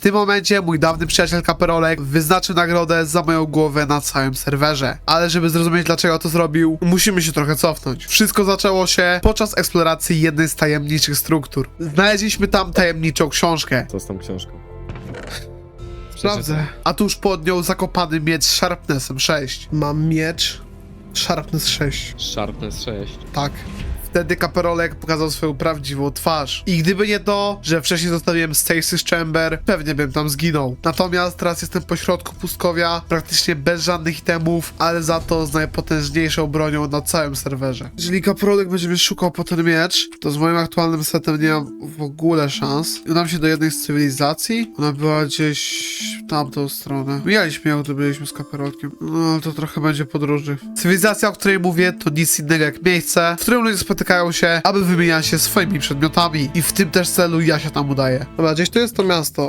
W tym momencie mój dawny przyjaciel Kaperolek wyznaczył nagrodę za moją głowę na całym serwerze. Ale żeby zrozumieć dlaczego to zrobił, musimy się trochę cofnąć. Wszystko zaczęło się podczas eksploracji jednej z tajemniczych struktur. Znaleźliśmy tam tajemniczą książkę. Co z tą książką? Sprawdzę. A tuż pod nią zakopany miecz z Sharpnessem 6. Mam miecz Sharpness 6. Sharpness 6. Tak. Wtedy Kaperolek pokazał swoją prawdziwą twarz. I gdyby nie to, że wcześniej zostawiłem Stasis Chamber, pewnie bym tam zginął. Natomiast teraz jestem po środku pustkowia, praktycznie bez żadnych itemów, ale za to z najpotężniejszą bronią na całym serwerze. Jeżeli Kaperolek będzie mnie szukał po ten miecz, to z moim aktualnym setem nie mam w ogóle szans. Udam się do jednej z cywilizacji. Ona była gdzieś tamtą stronę. Mijaliśmy ją, gdy byliśmy z Kaperolkiem. No, to trochę będzie podróży. Cywilizacja, o której mówię, to nic innego jak miejsce, w którym ludzie spotykają się, aby wymieniać się swoimi przedmiotami. I w tym też celu ja się tam udaję. Dobra, gdzieś tu jest to miasto.